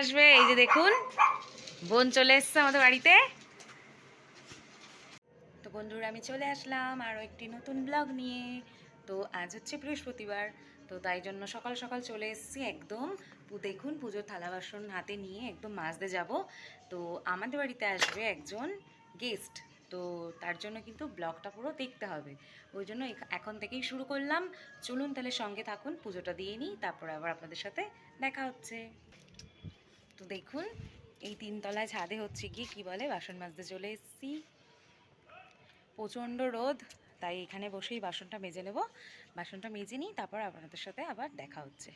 আসবে? এই যে দেখুন, বোন চলে এসছে আমাদের বাড়িতে। তো বন্ধুরা, আমি চলে আসলাম আরও একটি নতুন ব্লগ নিয়ে। তো আজ হচ্ছে বৃহস্পতিবার, তো তাই জন্য সকাল সকাল চলে এসেছি একদম দেখুন পুজোর থালা বাসন হাতে নিয়ে একদম মাজতে যাব। তো আমাদের বাড়িতে আসবে একজন গেস্ট তো তার জন্য কিন্তু ব্লগটা পুরো দেখতে হবে। ওই জন্য এখন থেকেই শুরু করলাম। চলুন তাহলে সঙ্গে থাকুন, পুজোটা দিয়ে নিই, তারপর আবার আপনাদের সাথে দেখা হচ্ছে। তো দেখুন, এই তিনতলায় ছাদে হচ্ছে কি কি বলে, বাসন মাজতে চলে এসেছি। প্রচণ্ড রোদ, তাই এখানে বসেই বাসনটা মেজে নেব। বাসনটা মেজে নিই, তারপর আপনাদের সাথে আবার দেখা হচ্ছে।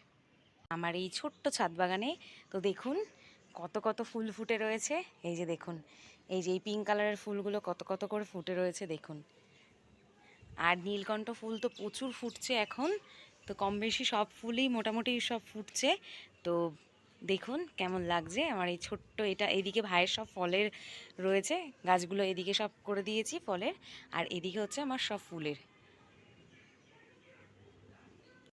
আমার এই ছোট্ট ছাদ বাগানে, তো দেখুন, কত কত ফুল ফুটে রয়েছে। এই যে দেখুন, এই যে এই পিঙ্ক কালারের ফুলগুলো কত কত করে ফুটে রয়েছে, দেখুন। আর নীলকণ্ঠ ফুল তো প্রচুর ফুটছে এখন, তো কম বেশি সব ফুলই মোটামুটি সব ফুটছে। তো দেখুন কেমন লাগছে। আমার এই ছোট্ট এটা এদিকে ভাইয়ের সব ফলের রয়েছে। গাছগুলো এদিকে সব করে দিয়েছি ফলের। আর এদিকে হচ্ছে আমার সব ফুলের।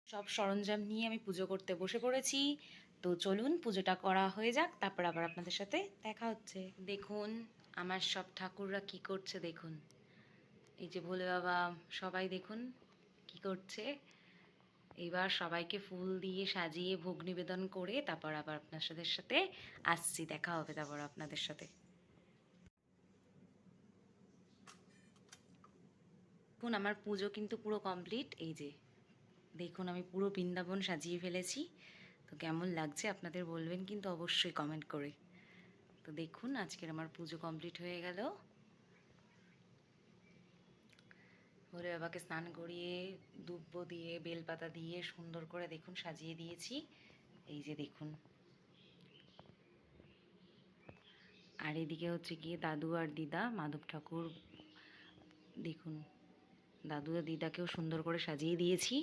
সব সরঞ্জাম নিয়ে আমি পুজো করতে বসে পড়েছি। তো চলুন পুজোটা করা হয়ে যাক, তারপর আবার আপনাদের সাথে দেখা হচ্ছে। দেখুন আমার সব ঠাকুররা কি করছে দেখুন। এই যে ভোলে বাবা সবাই দেখুন কি করছে। এবার সবাইকে ফুল দিয়ে সাজিয়ে ভোগ নিবেদন করে তারপর আবার আপনাদের সাথে আসছি, দেখা হবে তারপর আপনাদের সাথে। দেখুন, আমার পুজো কিন্তু পুরো কমপ্লিট এই যে, দেখুন, আমি পুরো বৃন্দাবন সাজিয়ে ফেলেছি। তো কেমন লাগছে আপনাদের বলবেন কিন্তু অবশ্যই কমেন্ট করে। তো দেখুন, আজকের আমার পুজো কমপ্লিট হয়ে গেল। ভোলে বাবাকে স্নান করিয়ে, দুব্ব দিয়ে, বেলপাতা দিয়ে সুন্দর করে দেখুন, সাজিয়ে দিয়েছি। এই যে দেখুন। আর এদিকে হচ্ছে গিয়ে দাদু আর দিদা, মাধব ঠাকুর, দেখুন। দাদু আর দিদাকেও সুন্দর করে সাজিয়ে দিয়েছি।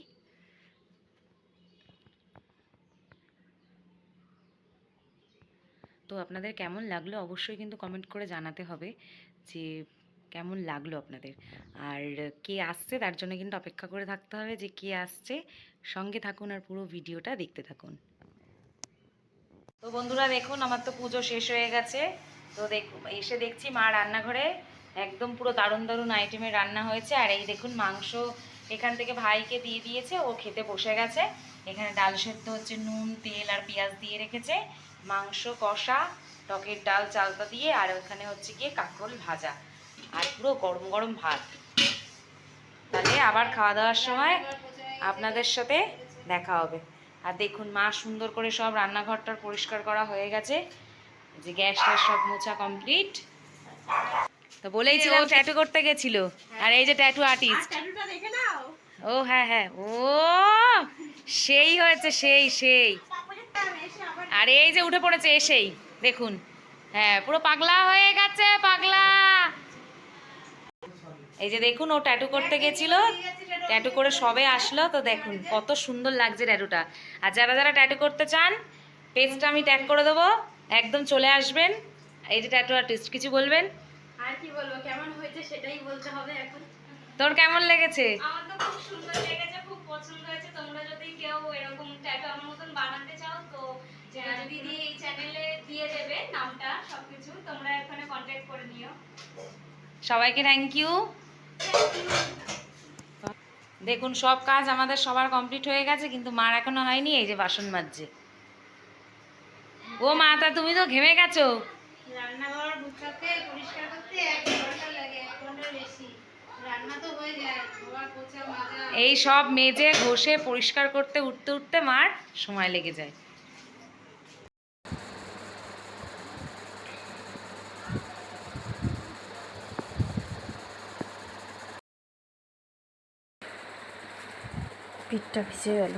তো আপনাদের কেমন লাগল? অবশ্যই কিন্তু কমেন্ট করে জানাতে হবে যে কেমন লাগল আপনাদের? আর কে আসছে তার জন্য কিন্তু অপেক্ষা করে থাকতে হবে যে কে আসছে। সঙ্গে থাকুন আর পুরো ভিডিওটা দেখতে থাকুন। তো বন্ধুরা দেখুন, আমার তো পুজো শেষ হয়ে গেছে। তো দেখুন এসে দেখছি মা রান্নাঘরে একদম পুরো দারুণ দারুণ আইটেমের রান্না হয়েছে। আর এই দেখুন, মাংস এখান থেকে ভাইকে দিয়ে দিয়েছে, ও খেতে বসে গেছে। এখানে ডাল সেদ্ধ হচ্ছে, নুন, তেল আর পেঁয়াজ দিয়ে রেখেছে। মাংস, কষা, টকের ডাল, চালতা দিয়ে, আর ওখানে হচ্ছে গিয়ে কাঁকরোল ভাজা। আর পুরো গরম গরম ভাত। তাহলে আবার খাওয়া দাওয়ার সময় আপনাদের সাথে দেখা হবে। আর দেখুন মা সুন্দর করে সব রান্নাঘরটার পরিষ্কার করা হয়ে গেছে। যে গ্যাস ট্যাস সব মোছা কমপ্লিট। তো বলেইছিলাম ট্যাটু করতে গেছিল। আর এই যে ট্যাটু আর্টিস্ট ও হ্যাঁ হ্যাঁ। ও সেই হয়েছে সেই সেই। আর এই যে উঠে পড়েছে এসেই। দেখুন। হ্যাঁ পুরো পাগলা হয়ে গেছে পাগলা। এই যে দেখুন ও ট্যাটু করতে গেছিল। ট্যাটু করে সবে আসলো তো দেখুন কত সুন্দর লাগছে ট্যাটুটা আর যারা যারা ট্যাটু করতে চান পেজটা আমি ট্যাগ করে দেবো। একদম চলে আসবেন। এই যে ট্যাটু আর্টিস্ট কিছু বলবেন? আর কি বলব কেমন হয়েছে সেটাই বলতে হবে এখন। তোর কেমন লেগেছে? আমার তো খুব সুন্দর লেগেছে খুব পছন্দ হয়েছে। তোমরা যদি কেউ এরকম ট্যাটু আমার মতন বানাতে চাও তো দিদি এই চ্যানেলে দিয়ে দেবে নামটা সবকিছু তোমরা এখানে কন্ট্যাক্ট করে নিও। সবাইকে থ্যাংক ইউ দেখুন সব কাজ আমাদের সবার কমপ্লিট হয়ে গেছে কিন্তু মার এখনও হয়নি এই যে বাসন মাজছে। ও মা তা তুমি তো ঘেমে গেছো? রান্নাঘর গুছাতে পরিষ্কার করতে এক ঘণ্টা লাগে এক ঘণ্টার বেশি। রান্না তো হয়ে যায় পোছা মাজা। এই সব মেজে ঘষে পরিষ্কার করতে উঠতে উঠতে মার সময় লেগে যায়। পিঠটা ভিজে গেল।